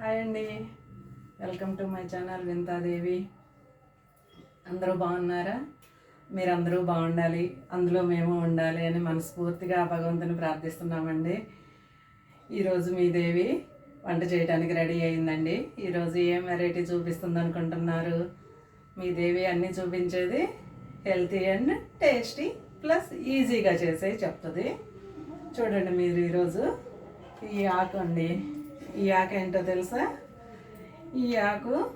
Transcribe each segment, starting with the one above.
Hi అండి. Welcome to my channel Vintadevi. అందరూ బాగున్నారా? మీరందరూ బాగుండాలి. అందులో మేము ఉండాలి అని మనస్ఫూర్తిగా భగవంతుని ప్రార్థిస్తున్నామండి. ఈరోజు మీ దేవి వంట చేయడానికి రెడీ అయిందండి. ఈరోజు ఏం వెరైటీ చూపిస్తుంది అనుకుంటున్నారు మీ దేవి అన్నీ చూపించేది హెల్తీ అండ్ టేస్టీ ప్లస్ ఈజీగా చేసే చెప్తుంది. చూడండి మీరు ఈరోజు ఈ ఆకు అండి. ఈ ఆకు ఏంటో తెలుసా? ఈ ఆకు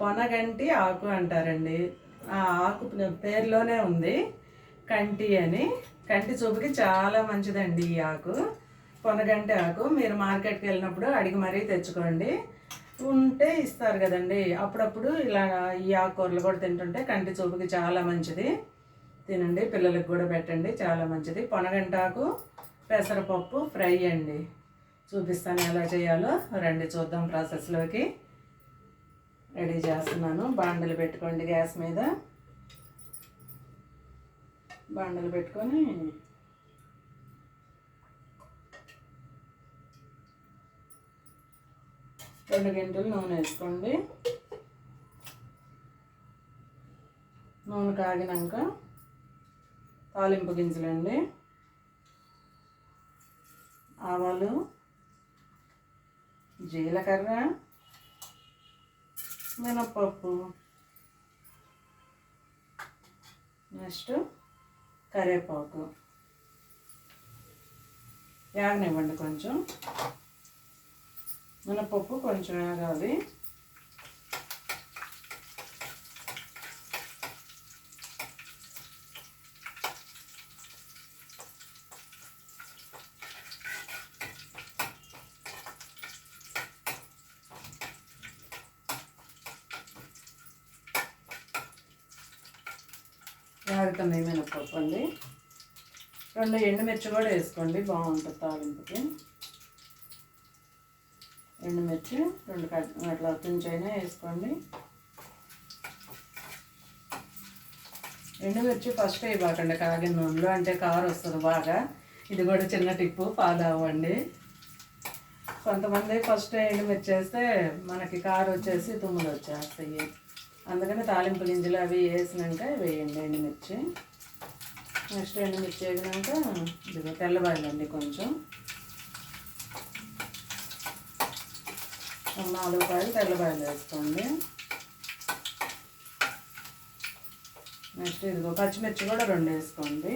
పొనగంటి ఆకు అంటారండి. ఆ ఆకు పేరులోనే ఉంది. కంటి అని. కంటి చూపుకి చాలా మంచిదండి ఈ ఆకు. పొనగంటి ఆకు. మీరు మార్కెట్కి వెళ్ళినప్పుడు అడిగి మరీ తెచ్చుకోండి. ఉంటే ఇస్తారు కదండి. అప్పుడప్పుడు ఇలా ఈ ఆకుకూరలు కూడా తింటుంటే కంటి చూపుకి చాలా మంచిది. తినండి పిల్లలకు కూడా పెట్టండి చాలా మంచిది. పొనగంటాకు పెసరపప్పు ఫ్రై అండి. చూపిస్తాను ఎలా చేయాలో. రండి చూద్దాం ప్రాసెస్లోకి రెడీ చేస్తున్నాను. బాండలు పెట్టుకోండి గ్యాస్ మీద. బాండలు పెట్టుకొని రెండు గంటలు నూనె వేసుకోండి. నూనె కాగినాక తాలింపు గింజలండి. ఆవాలు జీలకర్ర మినప్పప్పు నెక్స్ట్ కరివేపాకు. యాగనివ్వండి కొంచెం. మినపప్పు కొంచెం వేగాలి వేగుతున్నాయి మినపప్పు అండి. రెండు ఎండుమిర్చి కూడా వేసుకోండి బాగుంటుంది తాలింపుకి. ఎండుమిర్చి రెండు అట్లా తుంచైనా వేసుకోండి. ఎండుమిర్చి ఫస్ట్ వేయబాకండి కాగిన నూనెలో అంటే కారు వస్తుంది బాగా. ఇది కూడా చిన్న టిప్పు ఫాలో అవ్వండి కొంతమంది ఫస్ట్ ఎండుమిర్చి వేస్తే మనకి కారు వచ్చేసి తుమ్ములు వచ్చేస్తాయి అందుకని తాలింపు గింజలు అవి వేసినాక వేయండి ఎండుమిర్చి నెక్స్ట్ ఎండుమిర్చి వేగినాక ఇదిగో తెల్లబాయలండి కొంచెం. నాలుగు పాయలు తెల్లబాయలు వేసుకోండి. నెక్స్ట్ ఇదిగో పచ్చిమిర్చి కూడా రెండు వేసుకోండి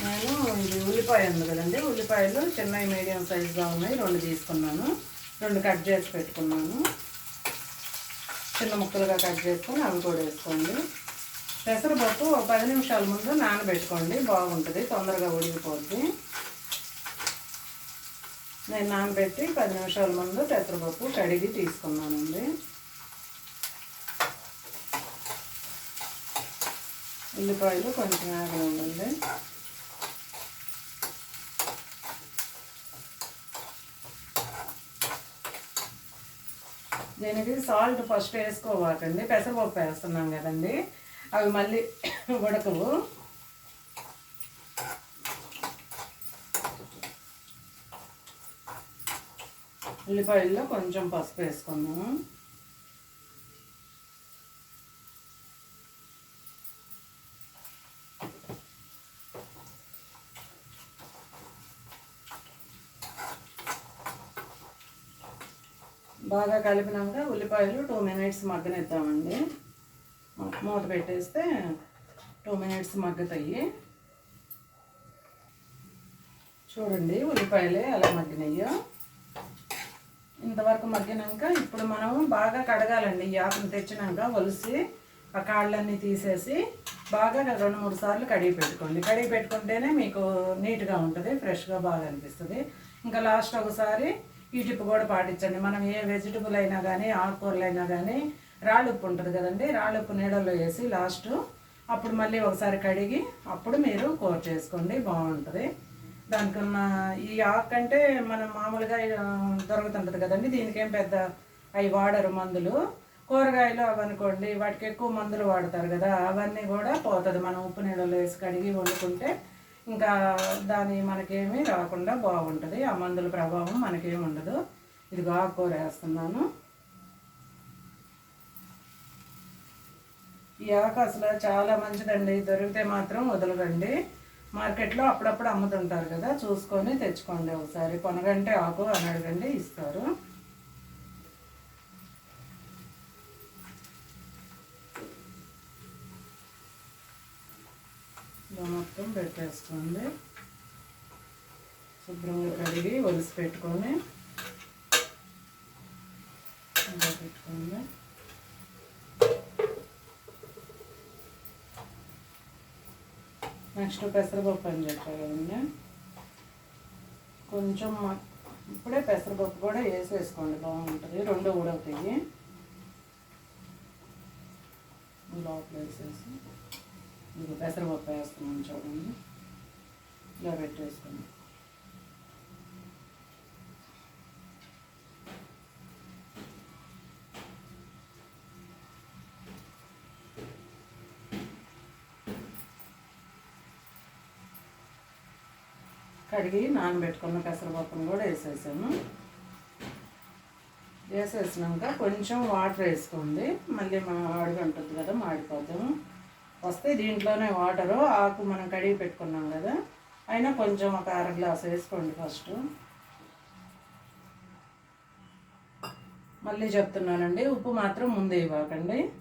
నేను ఇది ఉల్లిపాయ ఉంది కదండి. ఉల్లిపాయలు చిన్నవి మీడియం సైజుగా ఉన్నాయి. రెండు తీసుకున్నాను. రెండు కట్ చేసి పెట్టుకున్నాను. చిన్న ముక్కలుగా కట్ చేసుకొని అవి కూడా వేసుకోండి. పెసరపప్పు ఒక పది నిమిషాల ముందు నానబెట్టుకోండి. బాగుంటుంది. తొందరగా ఉడికిపోద్ది. నేను నానబెట్టి పది నిమిషాల ముందు పెసరపప్పు కడిగి తీసుకున్నానండి. ఉల్లిపాయలు కొంచెం ఆగనివ్వండి. దీనికి సాల్ట్ ఫస్ట్ వేసుకోవాలండి పెసరపప్పు వేస్తున్నాం కదండి. అవి మళ్ళీ ఉడకవు. ఉల్లిపాయల్లో కొంచెం పసుపు వేసుకున్నాము బాగా కలిపినాక ఉల్లిపాయలు టూ మినిట్స్ మగ్గనిద్దామండి. మూత పెట్టేస్తే టూ మినిట్స్ మగ్గుతాయి. చూడండి ఉల్లిపాయలే అలా మగ్గినాయో. ఇంతవరకు మగ్గినాక ఇప్పుడు మనం బాగా కడగాలండి. ఈ ఆకును తెచ్చినాక ఒలిసి ఆ కాళ్ళన్నీ తీసేసి బాగా రెండు మూడు సార్లు కడిగి పెట్టుకోండి. కడిగి పెట్టుకుంటేనే మీకు నీట్గా ఉంటుంది ఫ్రెష్గా బాగా అనిపిస్తుంది. ఇంకా లాస్ట్ ఒకసారి ఈ టిప్ కూడా పాటించండి. మనం ఏ వెజిటబుల్ అయినా కానీ ఆకుకూరలు అయినా కానీ రాళ్ళుప్పు ఉంటుంది కదండి. రాళ్ళుప్పు నీడల్లో వేసి లాస్ట్ అప్పుడు మళ్ళీ ఒకసారి కడిగి అప్పుడు మీరు కూర చేసుకోండి. బాగుంటుంది. దానికన్నా ఈ ఆకు అంటే మనం మామూలుగా దొరుకుతుంటుంది కదండి. దీనికేం పెద్ద అవి వాడరు మందులు. కూరగాయలు అవనుకోండి వాటికి ఎక్కువ మందులు వాడతారు కదా. అవన్నీ కూడా పోతుంది. మనం ఉప్పు నీళ్ళలో వేసి కడిగి వండుకుంటే ఇంకా దాని మనకేమీ రాకుండా బాగుంటుంది. ఆ మందుల ప్రభావం మనకేమి ఉండదు. ఇదిగో ఆకుకూర వేస్తున్నాను. ఈ ఆకు అసలు చాలా మంచిదండి. దొరికితే మాత్రం వదలకండి. మార్కెట్లో అప్పుడప్పుడు అమ్ముతుంటారు కదా చూసుకొని తెచ్చుకోండి ఒకసారి. కొనగంటే ఆకు అని అడగండి ఇస్తారు. ఇలా మొత్తం పెట్టేసుకోండి. శుభ్రంగా కడిగి ఒలిసి పెట్టుకొని ఇలా పెట్టుకోండి. నెక్స్ట్ పెసరపప్పు అని చెప్పారు కొంచెం ఇప్పుడే పెసరపప్పు కూడా వేసేసుకోండి బాగుంటుంది. రెండు ఉడవుతాయి లోపల వేసేసి. ఇది పెసరపప్పు వేసుకున్నాం చూడండి. ఇలా పెట్టేసుకోండి. కడిగి నానబెట్టుకున్న పెసరపప్పును కూడా వేసేసాను. వేసేసినాక కొంచెం వాటర్ వేసుకోండి. మళ్ళీ మా ఆడుగంటుంది కదా మాడిపోతాము వస్తే దీంట్లోనే వాటరు ఆకు మనం కడిగి పెట్టుకున్నాం కదా. అయినా కొంచెం ఒక అర గ్లాస్ వేసుకోండి ఫస్ట్. మళ్ళీ చెప్తున్నానండి ఉప్పు మాత్రం ముందే ఇవ్వకండి.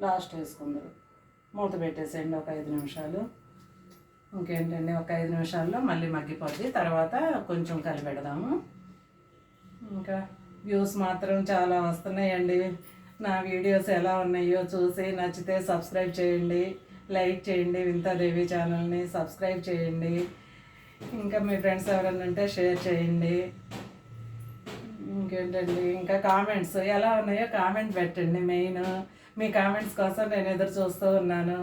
లాస్ట్ వేసుకుందరు. మూత పెట్టేసేయండి ఒక ఐదు నిమిషాలు. ఇంకేంటండి ఒక ఐదు నిమిషాల్లో మళ్ళీ మగ్గిపోద్ది. తర్వాత కొంచెం కలిపెడదాము. ఇంకా వ్యూస్ మాత్రం చాలా వస్తున్నాయండి. నా వీడియోస్ ఎలా ఉన్నాయో చూసి నచ్చితే సబ్స్క్రైబ్ చేయండి లైక్ చేయండి వింతాదేవి ఛానల్ని సబ్స్క్రైబ్ చేయండి. ఇంకా మీ ఫ్రెండ్స్ ఎవరైనా ఉంటే షేర్ చేయండి. ఇంకేంటండి? ఇంకా కామెంట్స్ ఎలా ఉన్నాయో కామెంట్ పెట్టండి మెయిన్. మీ కామెంట్స్ కోసం నేను ఎదురు చూస్తూ ఉన్నాను.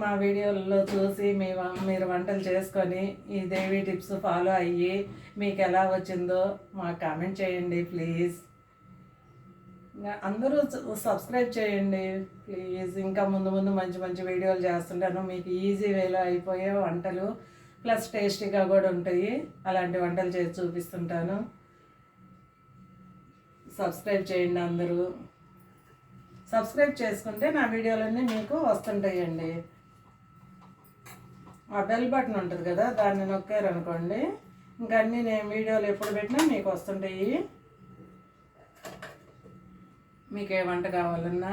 మా వీడియోల్లో చూసి మీ మీరు వంటలు చేసుకొని ఈ దేవి టిప్స్ ఫాలో అయ్యి మీకు ఎలా వచ్చిందో మాకు కామెంట్ చేయండి ప్లీజ్. అందరూ సబ్స్క్రైబ్ చేయండి. ప్లీజ్. ఇంకా ముందు ముందు మంచి మంచి వీడియోలు చేస్తుంటాను. మీకు ఈజీ వేలో అయిపోయే వంటలు ప్లస్ టేస్టీగా కూడా ఉంటాయి. అలాంటి వంటలు చేసి చూపిస్తుంటాను. సబ్స్క్రైబ్ చేయండి అందరూ. సబ్స్క్రైబ్ చేసుకుంటే నా వీడియోలన్నీ మీకు వస్తుంటాయండి. ఆ బెల్ బటన్ ఉంటుంది కదా దాన్ని నొక్కారనుకోండి. ఇంకా అన్నీ నేను వీడియోలు ఎప్పుడు పెట్టినా మీకు వస్తుంటాయి. మీకు ఏ వంట కావాలన్నా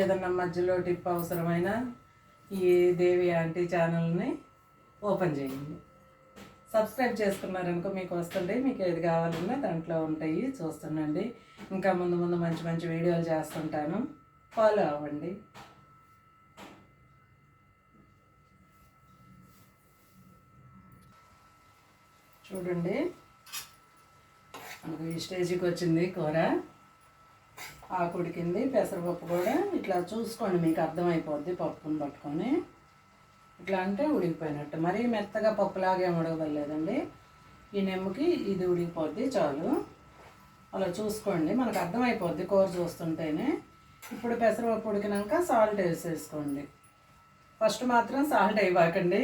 ఏదన్నా మధ్యలో టిప్ అవసరమైనా ఈ దేవి ఆంటీ ఛానల్ని ఓపెన్ చేయండి. సబ్స్క్రైబ్ చేసుకున్నారనుకో మీకు వస్తుంటాయి మీకు ఏది కావాలన్నా దాంట్లో ఉంటాయి చూస్తుండండి. ఇంకా ముందు ముందు మంచి మంచి వీడియోలు చేస్తుంటాను. ఫాలో అవ్వండి. చూడండి. మనకు ఈ స్టేజ్కి వచ్చింది కూర. ఆకుడికింది పెసరపప్పు కూడా ఇట్లా చూసుకోండి మీకు అర్థమైపోద్ది పప్పును పట్టుకొని. ఇట్లా అంటే ఉడికిపోయినట్టు. మరీ మెత్తగా పప్పులాగే ఉడకబడలేదండి. ఈ నెమ్ముకి ఇది ఉడికిపోద్ది చాలు. అలా చూసుకోండి మనకు అర్థమైపోద్ది కూర చూస్తుంటేనే. ఇప్పుడు పెసరపప్పు ఉడికినాక సాల్ట్ వేసేసుకోండి. ఫస్ట్ మాత్రం సాల్ట్ వేయబాకండి.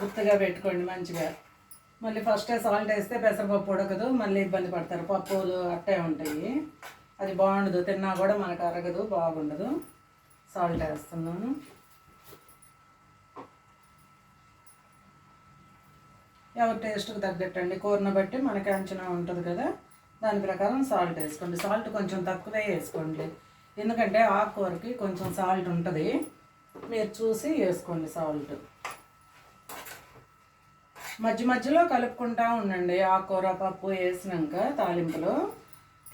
గుర్తుగా పెట్టుకోండి మంచిగా. మళ్ళీ ఫస్టే సాల్ట్ వేస్తే పెసరపప్పు ఉడకదు మళ్ళీ ఇబ్బంది పడతారు. పప్పులు అట్టే ఉంటాయి. అది బాగుండదు తిన్నా కూడా మనకు అరగదు బాగుండదు. సాల్ట్ వేస్తున్నాను. ఎవరి టేస్ట్కి తగ్గట్టండి. కూరను బట్టి మనకి అంచనా ఉంటుంది కదా. దాని ప్రకారం సాల్ట్ వేసుకోండి. సాల్ట్ కొంచెం తక్కువే వేసుకోండి. ఎందుకంటే ఆకుకూరకి కొంచెం సాల్ట్ ఉంటుంది. మీరు చూసి వేసుకోండి సాల్ట్. మధ్య మధ్యలో కలుపుకుంటా ఉండండి. ఆకుకూర పప్పు వేసినాక తాలింపులో.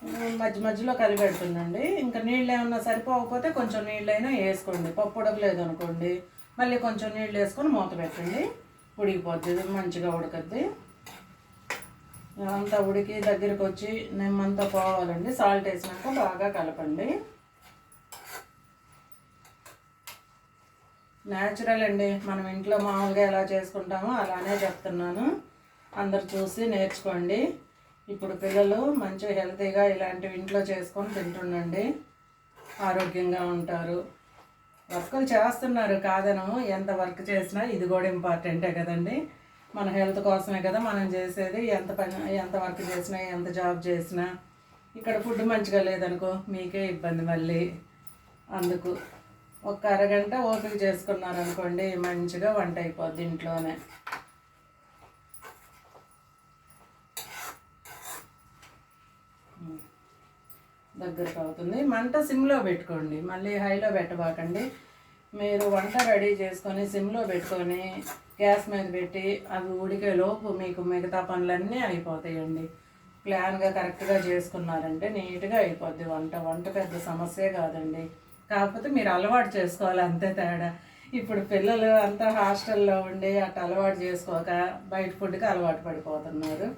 మధ్య మధ్యలో కలిపెడుతుండండి ఇంకా నీళ్ళు ఏమన్నా సరిపోకపోతే కొంచెం నీళ్ళైనా వేసుకోండి. పప్పు ఉడకలేదు అనుకోండి. మళ్ళీ కొంచెం నీళ్ళు వేసుకొని మూత పెట్టండి. ఉడికిపోతుంది మంచిగా ఉడకద్ది. అంతా ఉడికి దగ్గరికి వచ్చి నెమ్మంతా పోవాలండి. సాల్ట్ వేసినాక బాగా కలపండి. న్యాచురల్ అండి. మనం ఇంట్లో మామూలుగా ఎలా చేసుకుంటామో అలానే చెప్తున్నాను. అందరు చూసి నేర్చుకోండి. ఇప్పుడు పిల్లలు మంచి హెల్తీగా ఇలాంటివి ఇంట్లో చేసుకొని తింటుండండి. ఆరోగ్యంగా ఉంటారు. వర్కులు చేస్తున్నారు కాదను ఎంత వర్క్ చేసినా ఇది కూడా ఇంపార్టెంటే కదండి. మన హెల్త్ కోసమే కదా మనం చేసేది. ఎంత పని ఎంత వర్క్ చేసినా ఎంత జాబ్ చేసినా. ఇక్కడ ఫుడ్ మంచిగా లేదనుకో మీకే ఇబ్బంది మళ్ళీ. అందుకు ఒక అరగంట ఓపిక చేసుకున్నారనుకోండి మంచిగా వంట అయిపోద్ది ఇంట్లోనే. దగ్గరకు అవుతుంది. మంట సిమ్లో పెట్టుకోండి. మళ్ళీ హైలో పెట్టబాకండి. మీరు వంట రెడీ చేసుకొని సిమ్లో పెట్టుకొని గ్యాస్ మీద పెట్టి అవి ఉడికే లోపు మీకు మిగతా పనులన్నీ అయిపోతాయండి. ప్లాన్గా కరెక్ట్గా చేసుకున్నారంటే నీట్గా అయిపోద్ది వంట. వంట పెద్ద సమస్యే కాదండి. కాకపోతే మీరు అలవాటు చేసుకోవాలి అంతే తేడా. ఇప్పుడు పిల్లలు అంతా హాస్టల్లో ఉండి అట్లా అలవాటు చేసుకోక బయట ఫుడ్కి అలవాటు పడిపోతున్నారు.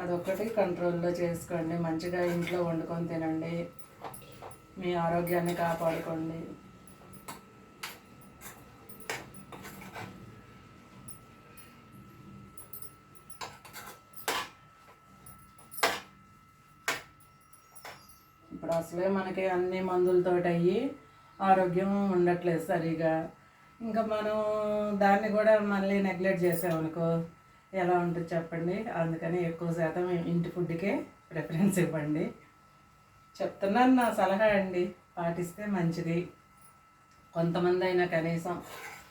అదొక్కటి కంట్రోల్లో చేసుకోండి. మంచిగా ఇంట్లో వండుకొని తినండి. మీ ఆరోగ్యాన్ని కాపాడుకోండి. ఇప్పుడు అసలే మనకి అన్ని మందులతోటి అయ్యి ఆరోగ్యం ఉండట్లేదు సరిగా. ఇంకా మనం దాన్ని కూడా మళ్ళీ నెగ్లెక్ట్ చేసామనుకో ఎలా ఉంటుంది చెప్పండి? అందుకని ఎక్కువ శాతం ఇంటి ఫుడ్కే ప్రిఫరెన్స్ ఇవ్వండి. చెప్తున్నాను నా సలహా అండి. పాటిస్తే మంచిది. కొంతమంది అయినా కనీసం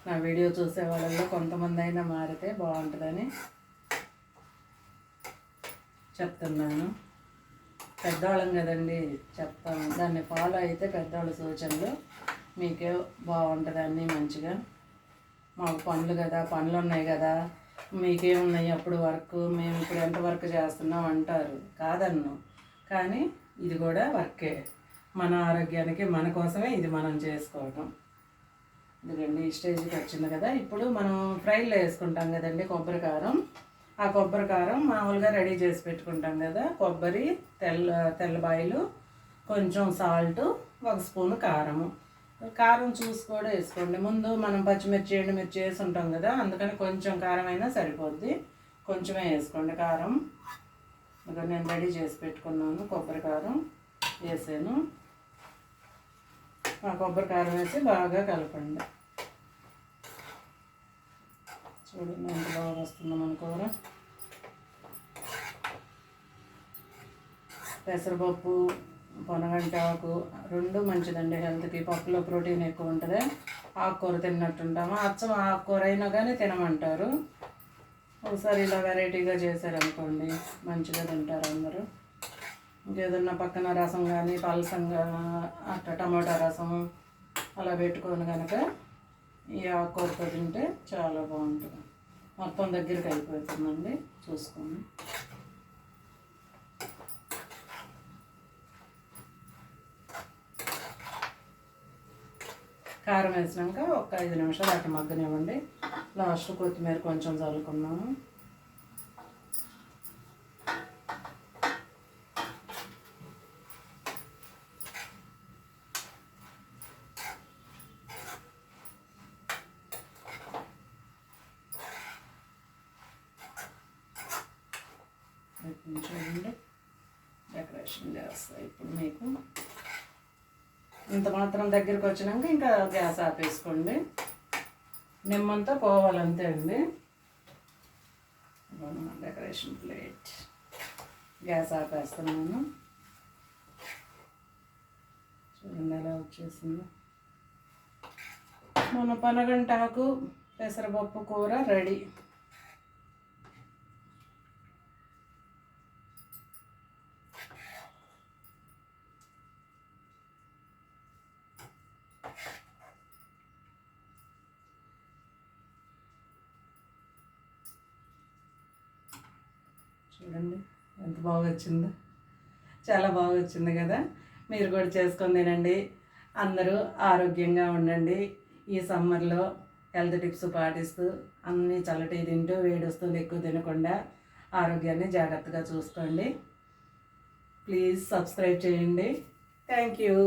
నా వీడియో చూసే వాళ్ళల్లో కొంతమంది అయినా మారితే బాగుంటుందని చెప్తున్నాను. పెద్దవాళ్ళం కదండి చెప్తాను దాన్ని ఫాలో అయితే పెద్దవాళ్ళ సూచనలు మీకే బాగుంటుందని మంచిగా. మాకు పనులు కదా పనులు ఉన్నాయి కదా. మీకేమున్నాయి అప్పుడు వర్క్ మేము ఇప్పుడు ఎంత వర్క్ చేస్తున్నాం అంటారు. కాదన్ను. కానీ ఇది కూడా వర్కే. మన ఆరోగ్యానికి మన కోసమే ఇది మనం చేసుకోవటం. ఇదిగండి ఈ స్టేజ్కి వచ్చింది కదా. ఇప్పుడు మనం ఫ్రైలో వేసుకుంటాం కదండి కొబ్బరి కారం. ఆ కొబ్బరి కారం మామూలుగా రెడీ చేసి పెట్టుకుంటాం కదా. కొబ్బరి తెల్ల తెల్లబాయిలు కొంచెం సాల్ట్ ఒక స్పూన్ కారము. కారం చూసి కూడా వేసుకోండి. ముందు మనం పచ్చిమిర్చి ఎండుమిర్చి వేసి ఉంటాం కదా అందుకని కొంచెం కారం అయినా సరిపోద్ది. కొంచెమే వేసుకోండి కారం. ఇక నేను రెడీ చేసి పెట్టుకున్నాను కొబ్బరి కారం. వేసాను. ఆ కొబ్బరి కారం వేసి బాగా కలపండి. చూడండి ఎంత బాగా వస్తుందో మన కూర. పెసరపప్పు పొనగంటి ఆకు రెండు మంచిదండి హెల్త్కి. పప్పులో ప్రోటీన్ ఎక్కువ ఉంటుంది. ఆకుకూర తిన్నట్టుంటాము. అచ్చం ఆకుకూర అయినా కానీ తినమంటారు. ఒకసారి ఇలా వెరైటీగా చేశారనుకోండి మంచిగా తింటారు అందరూ. ఇంకేదన్నా పక్కన రసం కానీ పలసంగా అట్లా టమాటా రసం అలా పెట్టుకొని కనుక ఈ ఆకుకూరతో తింటే చాలా బాగుంటుంది. మొత్తం దగ్గరికి అయిపోతుందండి. చూసుకోండి కారం వేసినాక ఒక ఐదు నిమిషాలు అట్లా మగ్గనివ్వండి. లాస్ట్ కొత్తిమీర కొంచెం చల్లుకున్నాము. చూడండి డెకరేషన్ చేస్తాయి ఇప్పుడు మీకు. ఇంత మాత్రం దగ్గరికి వచ్చినాక ఇంకా గ్యాస్ ఆపేసుకోండి. నిమ్మంతా పోవాలంతే అండి. Decoration plate. గ్యాస్ ఆపేస్తున్నాను. చూడండి ఎలా వచ్చేసింది. మన పనగంటాకు పెసరపప్పు కూర రెడీ. చూడండి ఎంత బాగా వచ్చిందో చాలా బాగా వచ్చింది కదా. మీరు కూడా చేసుకొని తినండి. అందరూ ఆరోగ్యంగా ఉండండి. ఈ సమ్మర్లో హెల్త్ టిప్స్ పాటిస్తూ అన్నీ చల్లటి తింటూ వేడి వస్తుంది ఎక్కువ తినకుండా ఆరోగ్యాన్ని జాగ్రత్తగా చూసుకోండి. ప్లీజ్ సబ్స్క్రైబ్ చేయండి. Thank you.